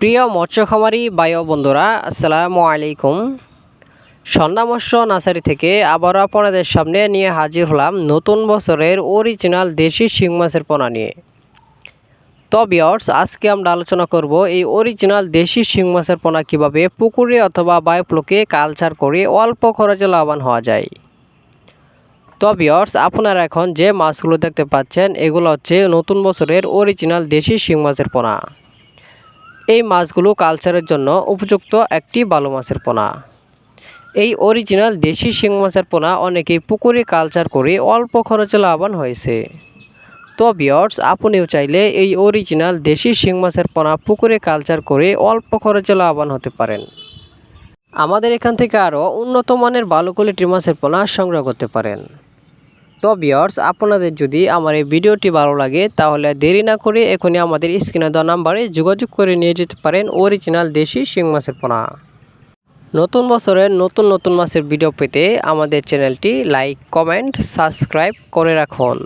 প্রিয় মৎস্য খামারি বায়ু বন্ধুরা, আসসালামু আলাইকুম। সন্ধ্যা মৎস্য নার্সারি থেকে আবারও আপনাদের সামনে নিয়ে হাজির হলাম নতুন বছরের অরিজিনাল দেশি শিং মাছের পোনা নিয়ে। তো বিয়ার্স আজকে আমরা আলোচনা করব এই অরিজিনাল দেশি শিং মাছের পোনা কীভাবে পুকুরে অথবা বায়োপ্লোকে কালচার করে অল্প খরচে লাভবান হওয়া যায়। তো বিয়ার্স আপনারা এখন যে মাছগুলো দেখতে পাচ্ছেন, এগুলো হচ্ছে নতুন বছরের অরিজিনাল দেশি শিং মাছের পোনা। এই মাছগুলো কালচারের জন্য উপযুক্ত একটি ভালো মাছের পোনা। এই অরিজিনাল দেশি শিং মাছের পোনা অনেকেই পুকুরে কালচার করে অল্প খরচে লাভবান হয়েছে। তো বিয়ার্স আপনিও চাইলে এই অরিজিনাল দেশি শিং মাছের পোনা পুকুরে কালচার করে অল্প খরচে লাভবান হতে পারেন। আমাদের এখান থেকে আরও উন্নত মানের ভালো কোয়ালিটির মাছের পোনা সংগ্রহ করতে পারেন। তো বিয়ার্স আপনাদের যদি আমার এই ভিডিওটি ভালো লাগে, তাহলে দেরি না করে এখনই আমাদের স্ক্রিনে দেওয়া নাম্বারে যোগাযোগ করে নিয়ে যেতে পারেন অরিজিনাল দেশি শিং মাছের পোনা। নতুন বছরের নতুন নতুন মাছের ভিডিও পেতে আমাদের চ্যানেলটি লাইক কমেন্ট সাবস্ক্রাইব করে রাখুন।